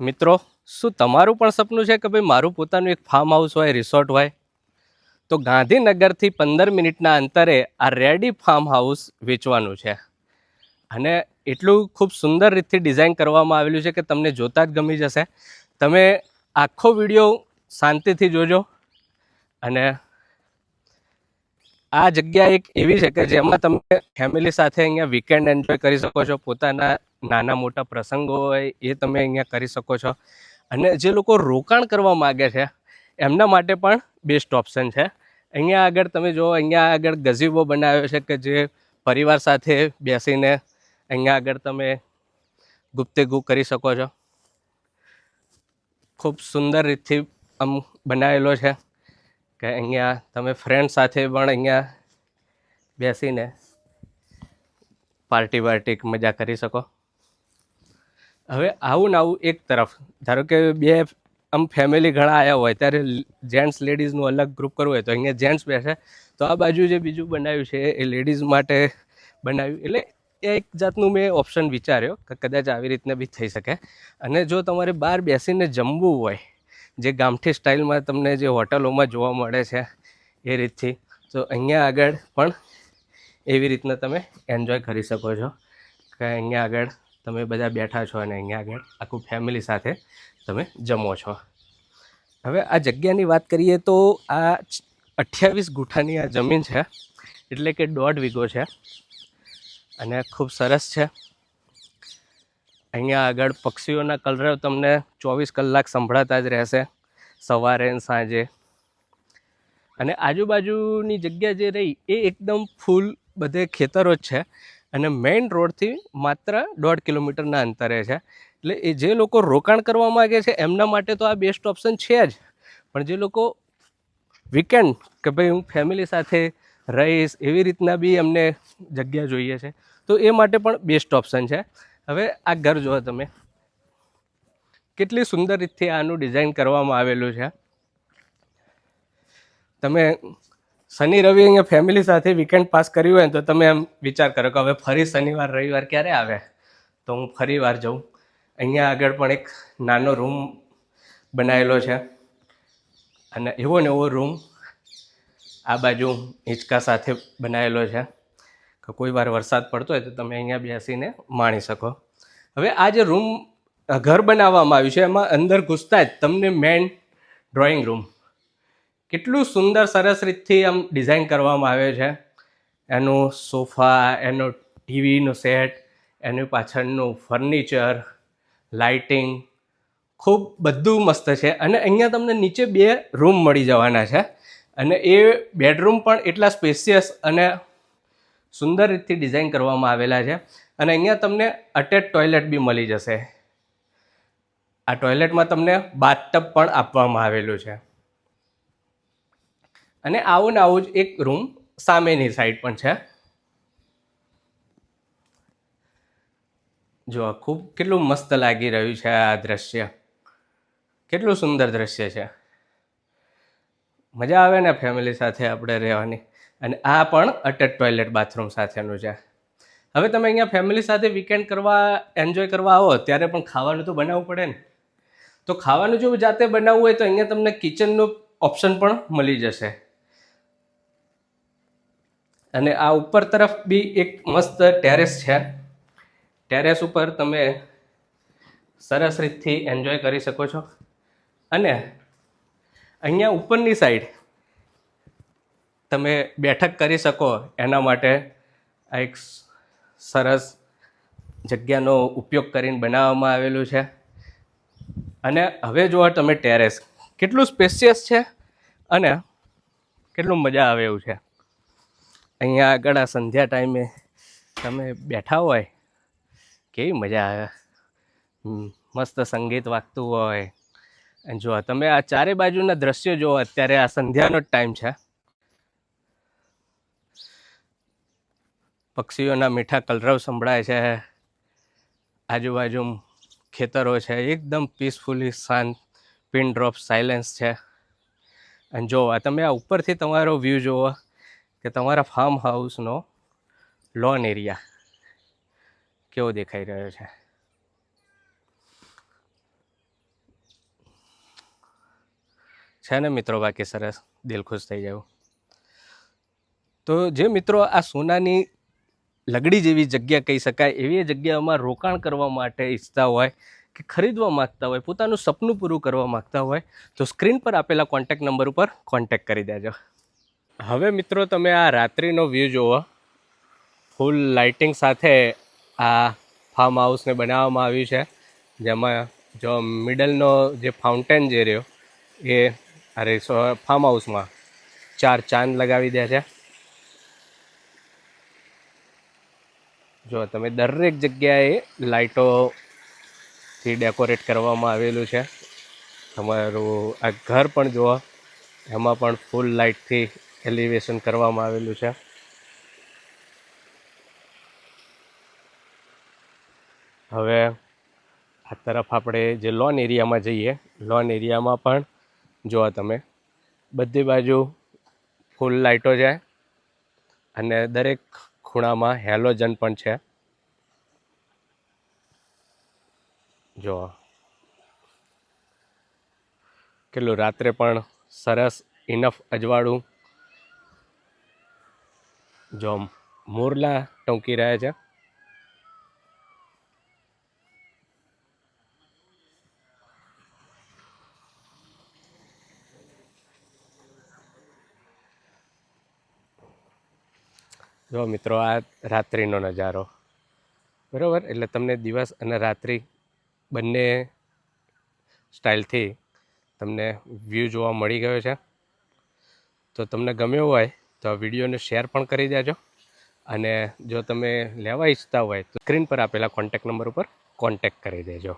મિત્રો, શું તમારું પણ સપનું છે કે ભાઈ મારું પોતાનું એક ફાર્મ હાઉસ હોય રિસોર્ટ હોય? તો ગાંધીનગરથી પંદર મિનિટના અંતરે આ રેડી ફાર્મ હાઉસ વેચવાનું છે. અને એટલું ખૂબ સુંદર રીતથી ડિઝાઇન કરવામાં આવેલું છે કે તમને જોતાં જ ગમી જશે. તમે આખો વીડિયો શાંતિથી જોજો. અને આ જગ્યા એક એવી છે કે જેમાં તમે ફેમિલી સાથે અહીંયા વીકેન્ડ એન્જોય કરી શકો છો, પોતાના નાના મોટા પ્રસંગો હોય એ તમે અહીંયા કરી શકો છો. અને જે લોકો રોકાણ કરવા માગે છે, એમના માટે પણ બેસ્ટ ઓપ્શન છે. અહીંયા આગળ તમે જુઓ, અહીંયા આગળ ગઝીબો બનાવ્યો છે કે જે પરિવાર સાથે બેસીને અહીંયા આગળ તમે ગુપ્તેગુ કરી શકો છો. ખૂબ સુંદર રીતથી આમ બનાવેલો છે કે અહીંયા તમે ફ્રેન્ડ સાથે પણ અહીંયા બેસીને પાર્ટી વાર્ટી મજા કરી શકો. હવે આવું ને આવું એક તરફ. ધારો કે બે આમ ફેમિલી ઘણા આવ્યા હોય, ત્યારે જેન્ટ્સ લેડીઝનું અલગ ગ્રુપ કરવું હોય તો અહીંયા જેન્ટ્સ બેસે. તો આ બાજુ જે બીજું બનાવ્યું છે, એ લેડીઝ માટે બનાવ્યું. એટલે એ એક જાતનું મેં ઓપ્શન વિચાર્યો કે કદાચ આવી રીતના બી થઈ શકે. અને જો તમારે બહાર બેસીને જમવું હોય, જે ગામઠી સ્ટાઇલમાં તમને જે હોટલોમાં જોવા મળે છે, એ રીતથી, તો અહીંયા આગળ પણ એવી રીતના તમે એન્જોય કરી શકો છો. કે અહીંયા આગળ તમે બધા બેઠા છો અને અહીંયા આગળ આખું ફેમિલી સાથે તમે જમો છો. હવે આ જગ્યાની વાત કરીએ તો આ અઠ્યાવીસ ગુઠાની આ જમીન છે, એટલે કે દોઢ વીઘો છે અને ખૂબ સરસ છે. અહીંયા આગળ પક્ષીઓના કલરવ તમને ચોવીસ કલાક સંભળાતા જ રહેશે સવારે સાંજે. અને આજુબાજુની જગ્યા જે રહી એ એકદમ ફૂલ બધે ખેતરો જ છે. અને મેઇન રોડથી માત્ર દોઢ કિલોમીટરના અંતરે છે. એટલે એ જે લોકો રોકાણ કરવા માગે છે, એમના માટે તો આ બેસ્ટ ઓપ્શન છે જ. પણ જે લોકો વીકેન્ડ કે ભાઈ હું ફેમિલી સાથે રહીશ, એવી રીતના બી એમને જગ્યા જોઈએ છે. તો એ માટે પણ બેસ્ટ ઓપ્શન છે. હવે આ ઘર જુઓ તમે. કેટલી સુંદર રીતથી આનું ડિઝાઇન કરવામાં આવેલું છે. તમે શનિ, રવિ અહીંયા ફેમિલી સાથે વીકેન્ડ પાસ કર્યું હોય તો તમે એમ વિચાર કરો કે હવે ફરી શનિવાર, રવિવાર ક્યારે આવે? તો હું ફરી વાર જઉં. અહીંયા આગળ પણ એક નાનો રૂમ બનાવેલો છે. અને એવો ને એવો રૂમ આ બાજુ હિંચકા સાથે બનાવેલો છે. કે કોઈ વાર વરસાદ પડતો હોય તો તમે અહીંયા બેસીને માણી શકો. હવે આ જે રૂમ ઘર બનાવવામાં આવ્યું છે, એમાં અંદર ઘૂસતા જ તમને મેન ડ્રોઈંગ રૂમ કેટલું સુંદર સરસ રીતથી આમ ડિઝાઇન કરવામાં આવે છે. એનું સોફા, એનો ટીવીનો સેટ એની પાછળનું ફર્નિચર લાઇટિંગ ખૂબ બધું મસ્ત છે. અને અહીંયા તમને નીચે બે રૂમ મળી જવાના છે. અને એ બેડરૂમ પણ એટલા સ્પેશિયસ અને સુંદર રીતથી ડિઝાઇન કરવામાં આવેલા છે. અને અહીંયા તમને અટેચ ટોયલેટ બી મળી જશે. આ ટોયલેટમાં તમને બાથટબ પણ આપવામાં આવેલું છે. અને આવું ને આવું જ એક રૂમ સામેની સાઈડ પણ છે. જો ખૂબ કેટલું મસ્ત લાગી રહ્યું છે આ દ્રશ્ય. કેટલું સુંદર દ્રશ્ય છે. મજા આવે ને ફેમિલી સાથે આપણે રહેવાની. અને આ પણ અટેચ ટોયલેટ બાથરૂમ સાથેનું છે. હવે તમે અહીંયા ફેમિલી સાથે વીકેન્ડ કરવા એન્જોય કરવા આવો, ત્યારે પણ ખાવાનું તો બનાવવું પડે ને. તો ખાવાનું જો જાતે બનાવવું હોય તો અહીંયા તમને કિચનનું ઓપ્શન પણ મળી જશે. અને આ ઉપર તરફ બી એક મસ્ત ટેરેસ છે. ટેરેસ ઉપર તમે સરસ રીતથી એન્જોય કરી શકો છો. અને અહીંયા ઉપરની સાઈડ તમે બેઠક કરી શકો એના માટે આ એક સરસ જગ્યાનો ઉપયોગ કરીને બનાવવામાં આવેલું છે. અને હવે જોવા તમે ટેરેસ કેટલું સ્પેશિયસ છે અને કેટલું મજા આવે એવું છે. અહીંયા આગળ આ સંધ્યા ટાઈમે તમે બેઠા હોય, કેવી મજા આવે. મસ્ત સંગીત વાગતું હોય. અને જો તમે આ ચારે બાજુના દ્રશ્યો જુઓ, અત્યારે આ સંધ્યાનો જ ટાઈમ છે. પક્ષીઓના મીઠા કલરવ સંભળાય છે. આજુબાજુ ખેતરો છે, એકદમ પીસફુલી શાંત પિન ડ્રોપ સાયલેન્સ છે. અને જો તમે આ ઉપરથી તમારો વ્યૂ જુઓ કે તમારા ફાર્મ હાઉસનો લોન એરિયા કેવો દેખાઈ રહ્યો છે? છે ને મિત્રો બાકી સરસ, દિલ ખુશ થઈ જવું તો જે મિત્રો આ સોનાની લગડી જેવી જગ્યા કહી શકાય, એવી જગ્યામાં રોકાણ કરવા માટે ઈચ્છતા હોય કે ખરીદવા માગતા હોય, પોતાનું સપનું પૂરું કરવા માગતા હોય, તો સ્ક્રીન પર આપેલા કોન્ટેક્ટ નંબર ઉપર કોન્ટેક્ટ કરી દેજો. હવે મિત્રો તમે આ રાત્રિનો વ્યૂ જુઓ. ફૂલ લાઇટિંગ સાથે આ ફાર્મ હાઉસને બનાવવામાં આવ્યું છે. જેમાં જો મિડલનો જે ફાઉન્ટેન જે રહ્યો, એ અરે ફાર્મ હાઉસમાં ચાર ચાંદ લગાવી દે છે. જો તમે દરેક જગ્યાએ લાઇટોથી ડેકોરેટ કરવામાં આવેલું છે. તમારું આ ઘર પણ જુઓ. એમાં પણ ફૂલ લાઇટથી એલિવેશન કરવામાં આવેલું છે. હવે આ તરફ આપણે જે લોન એરિયામાં જઈએ લોન એરિયામાં પણ જુઓ તમે, બધી બાજુ ફૂલ લાઇટો છે અને દરેક ખૂણામાં હેલોજન પણ છે. જો કેટલું રાત્રે પણ સરસ ઇનફ અજવાળું જો મોરલા ટોંકી રહ્યા છે. જો મિત્રો, આ રાત્રિનો નજારો. બરાબર? એટલે તમને દિવસ અને રાત્રિ બંને સ્ટાઇલથી તમને વ્યૂ જોવા મળી ગયો છે. તો તમને ગમ્યો હોય તો આ વિડીયોને શેર પણ કરી દેજો. અને જો તમે લેવા ઈચ્છતા હોય તો સ્ક્રીન પર આપેલા કોન્ટેક નંબર ઉપર કોન્ટેક કરી દેજો.